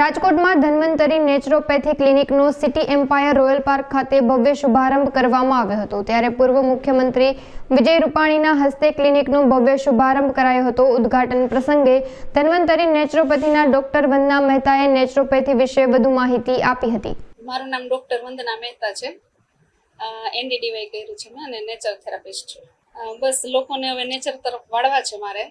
રાજકોટમાં ધન્વંતરી નેચરોપેથી ક્લિનિકનો city empire royal park ખાતે ભવ્ય શુભારંભ કરવામાં આવ્યો હતો. ત્યારે પૂર્વ મુખ્યમંત્રી વિજય રૂપાણીના હસ્તે ક્લિનિકનો ભવ્ય શુભારંભ કરાયો હતો. ઉદ્ઘાટન પ્રસંગે ધન્વંતરી નેચરોપેથીના ડોક્ટર વંદના મહેતાએ નેચરોપેથી વિશે વધુ માહિતી આપી હતી. મારું નામ ડૉક્ટર વંદના મહેતા છે. એનડીડીવાય કર્યું છે અને નેચર થેરાપિસ્ટ છું. બસ લોકોને હવે નેચર તરફ વાળવા છે મારે.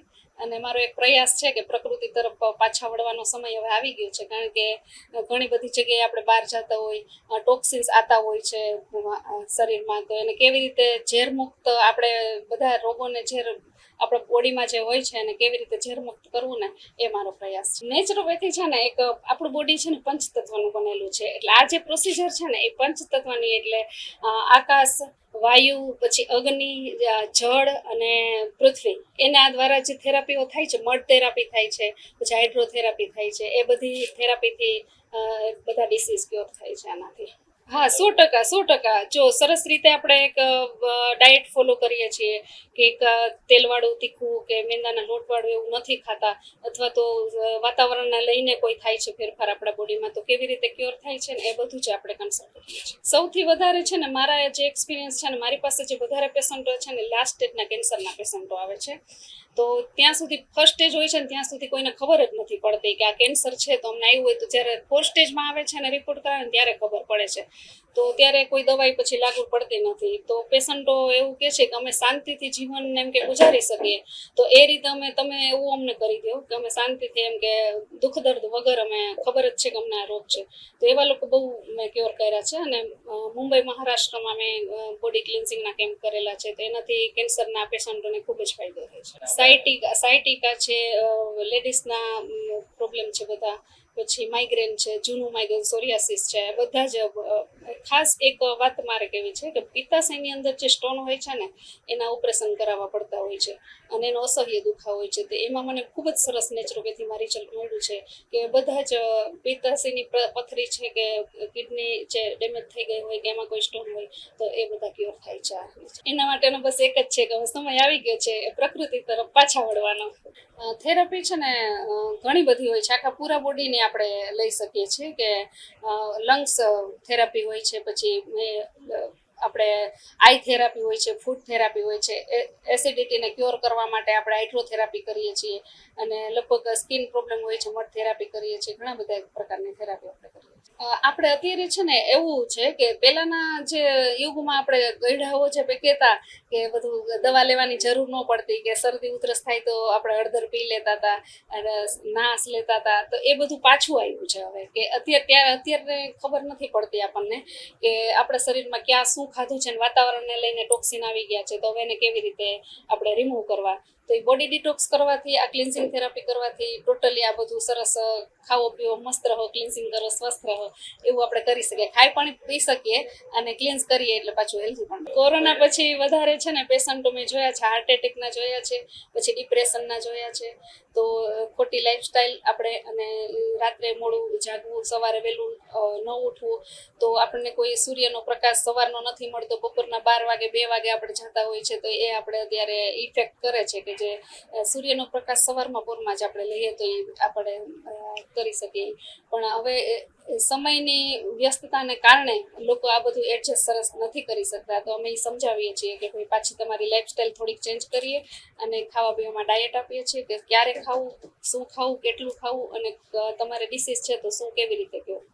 અને મારો એક પ્રયાસ છે કે પ્રકૃતિ તરફ પાછા વળવાનો સમય હવે આવી ગયો છે. કારણ કે ઘણી બધી જગ્યાએ આપણે બહાર જતા હોય ટોક્સિન્સ આતા હોય છે શરીરમાં. તો એને કેવી રીતે ઝેરમુક્ત આપણે બધા રોગોને ઝેર, આપણા બોડીમાં જે હોય છે એને કેવી રીતે ઝેરમુક્ત કરવું ને એ મારો પ્રયાસ છે. નેચરોપેથી છે ને એક આપણું બોડી છે ને પંચતત્વનું બનેલું છે. એટલે આ જે પ્રોસિજર છે ને એ પંચતત્વની એટલે આકાશ વાયુ, પછી અગ્નિ જળ અને પૃથ્વી. એના દ્વારા જે થેરાપીઓ થાય છે, મડ થેરાપી થાય છે, પછી હાઇડ્રોથેરાપી થાય છે, એ બધી થેરાપીથી બધા ડિસીઝ ક્યોર થાય છે આનાથી. હા, સો ટકા સો ટકા. જો સરસ રીતે આપણે એક ડાયટ ફોલો કરીએ છીએ કે એક તેલવાળું તીખું કે મેંદાના લોટવાળું એવું નથી ખાતા, અથવા તો વાતાવરણને લઈને કોઈ થાય છે ફેરફાર આપણા બોડીમાં, તો કેવી રીતે ક્યોર થાય છે ને એ બધું જ આપણે કન્સલ્ટ કરીએ છીએ. સૌથી વધારે છે ને મારા જે એક્સપિરિયન્સ છે ને, મારી પાસે જે વધારે પેશન્ટો છે ને લાસ્ટ સ્ટેજના કેન્સરના પેશન્ટો આવે છે. તો ત્યાં સુધી ફર્સ્ટ સ્ટેજ હોય છે ને ત્યાં સુધી કોઈને ખબર જ નથી પડતી કે આ કેન્સર છે તો અમને આવ્યું હોય તો જ્યારે ફોર્થ સ્ટેજમાં આવે છે ને રિપોર્ટ કરાવે ત્યારે ખબર પડે છે. તો ત્યારે કોઈ દવાઈ પછી લાગુ પડતી નથી. તો પેશન્ટો એવું કહે છે કે અમે શાંતિથી જીવન એમ કે ગુજારી શકીએ. તો એ રીતે અમે તમે એવું અમને કરી દો કે અમે શાંતિથી એમ કે દુઃખ દર્દ વગર અમે ખબર જ છે કે અમને આ રોગ છે. તો એવા લોકો બહુ મેં ક્યોર કર્યા છે અને મુંબઈ મહારાષ્ટ્રમાં મેં બોડી ક્લિન્સિંગના કેમ્પ કરેલા છે. તો એનાથી કેન્સરના પેશન્ટોને ખૂબ જ ફાયદો થાય છે. સાયટિકા સાયટિકા છે લેડીઝના પ્રોબ્લેમ છે બધા. પછી માઇગ્રેન છે, જૂનું માઇગ્રેન સોરિયાસિસ છે બધા જ ખાસ એક વાત મારે કહેવી છે કે પિત્તાશયની અંદર જે સ્ટોન હોય છે ને, એના ઓપરેશન કરાવવા પડતા હોય છે. અને એનો અસહ્ય દુખાવ હોય છે. તો એમાં મને ખૂબ જ સરસ નેચરોપેથીમાં ચલ, મળ્યું છે કે બધા જ પિત્તાશયની પથરી છે કે કિડની જે ડેમેજ થઈ ગઈ હોય કે એમાં કોઈ સ્ટોન હોય, તો એ બધા ક્યોર થાય છે. એના માટેનો બસ એક જ છે કે સમય આવી ગયો છે પ્રકૃતિ તરફ પાછા વળવાનો. થેરપી છે ને ઘણી બધી હોય છે. આખા પૂરા બોડીની આપણે લઈ શકીએ છીએ કે લંગ્સ થેરાપી હોય છે પછી આપણે આઈ થેરાપી હોય છે ફૂડ થેરાપી હોય છે એસિડિટીને ક્યોર કરવા માટે આપણે હાઇડ્રોથેરાપી કરીએ છીએ અને લગભગ સ્કિન પ્રોબ્લેમ હોય છે મડ થેરાપી કરીએ છીએ, ઘણા બધા પ્રકારની થેરાપી આપણે કરીએ છીએ. આપણે અત્યારે છે ને એવું છે કે પહેલાંના જે યુગમાં આપણે ગઈઢાઓ જે કહેતા કે બધું દવા લેવાની જરૂર ન પડતી, કે શરદી ઉધરસ થાય તો આપણે હળદર પી લેતા હતા, અને નાશ લેતા હતા, તો એ બધું પાછું આવ્યું છે હવે, કે અત્યારે ત્યારે અત્યારે ખબર નથી પડતી આપણને કે આપણા શરીરમાં ક્યાં શું ખાધું છે ને વાતાવરણને લઈને ટોક્સિન આવી ગયા છે, તો હવે એને કેવી રીતે આપણે રિમૂવ કરવા? તો એ બોડી ડિટોક્સ કરવાથી, આ ક્લિન્સિંગ થેરાપી કરવાથી ટોટલી આ બધું સરસ ખાવો પીવો મસ્ત રહો ક્લિન્સિંગ કરો, સ્વસ્થ રહો, એવું આપણે કરી શકીએ. ખાઈ પાણી પી શકીએ અને ક્લિન્સ કરીએ એટલે પાછું હેલ્ધી પણ કોરોના પછી વધારે છે ને પેશન્ટો મેં જોયા છે હાર્ટ એટેકના જોયા છે, પછી ડિપ્રેશનના જોયા છે. તો ખોટી લાઈફસ્ટાઈલ આપણે અને રાત્રે મોડું જાગવું, સવારે વહેલું ન ઉઠવું, તો આપણને કોઈ સૂર્યનો પ્રકાશ સવારનો નથી મળતો. બપોરના બાર વાગે, બે વાગે આપણે જતા હોય છે, તો એ આપણે અત્યારે ઇફેક્ટ કરે છે કે જે સૂર્યનો પ્રકાશ સવારમાં પોરમાં જ આપણે લઈએ તો એ આપણે કરી શકીએ. પણ હવે સમયની વ્યસ્તતાને કારણે લોકો આ બધું એડજસ્ટ સરસ નથી કરી શકતા. તો અમે એ સમજાવીએ છીએ કે ભાઈ પાછી તમારી લાઈફસ્ટાઈલ થોડીક ચેન્જ કરીએ અને ખાવા પીવામાં ડાયટ આપીએ છીએ કે ક્યારે ખાવું, શું ખાવું, કેટલું ખાવું અને તમારે ડિસીઝ છે તો શું કેવી રીતે કહેવું